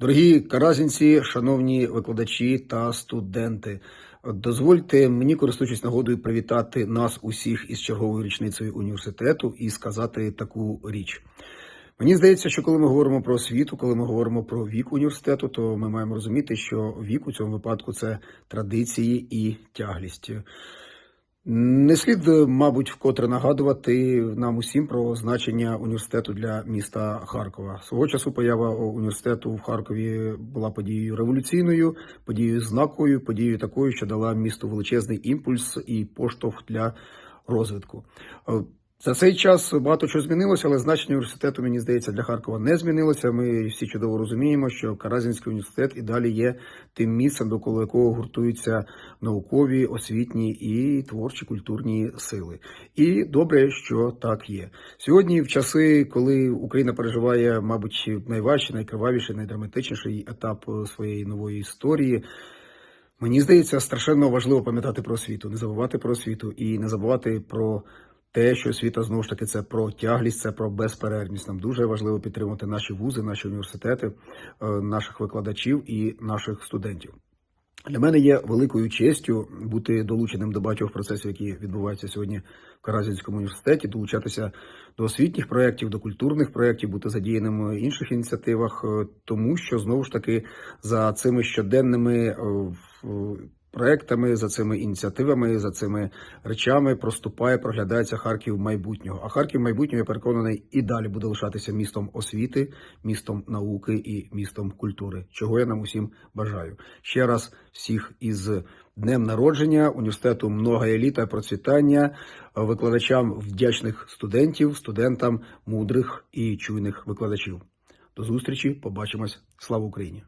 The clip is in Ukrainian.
Дорогі каразінці, шановні викладачі та студенти, дозвольте мені, користуючись нагодою, привітати нас усіх із черговою річницею університету і сказати таку річ. Мені здається, що коли ми говоримо про освіту, коли ми говоримо про вік університету, то ми маємо розуміти, що вік у цьому випадку це традиції і тяглість. Не слід, мабуть, вкотре нагадувати нам усім про значення університету для міста Харкова. Свого часу поява університету в Харкові була подією революційною, подією знаковою, подією такою, що дала місту величезний імпульс і поштовх для розвитку. За цей час багато чого змінилося, але значення університету, мені здається, для Харкова не змінилося. Ми всі чудово розуміємо, що Каразінський університет і далі є тим місцем, довкола якого гуртуються наукові, освітні і творчі культурні сили. І добре, що так є. Сьогодні, в часи, коли Україна переживає, мабуть, найважчий, найкривавіший, найдраматичніший етап своєї нової історії. Мені здається, страшенно важливо пам'ятати про освіту, не забувати про освіту і не забувати про те, що освіта знову ж таки це про тяглість, це про безперервність. Нам дуже важливо підтримувати наші вузи, наші університети, е, наших викладачів і наших студентів. Для мене є великою честю бути долученим до багатьох процесів, які відбуваються сьогодні в Каразінському університеті, долучатися до освітніх проєктів, до культурних проєктів, бути задіяним в інших ініціативах, е, тому що знову ж таки за цими щоденними е, проектами, за цими ініціативами, за цими речами проступає, проглядається Харків майбутнього. А Харків майбутнього, я переконаний, і далі буде лишатися містом освіти, містом науки і містом культури, чого я нам усім бажаю. Ще раз всіх із днем народження університету много еліта процвітання, викладачам вдячних студентів, студентам мудрих і чуйних викладачів. До зустрічі, побачимось. Слава Україні!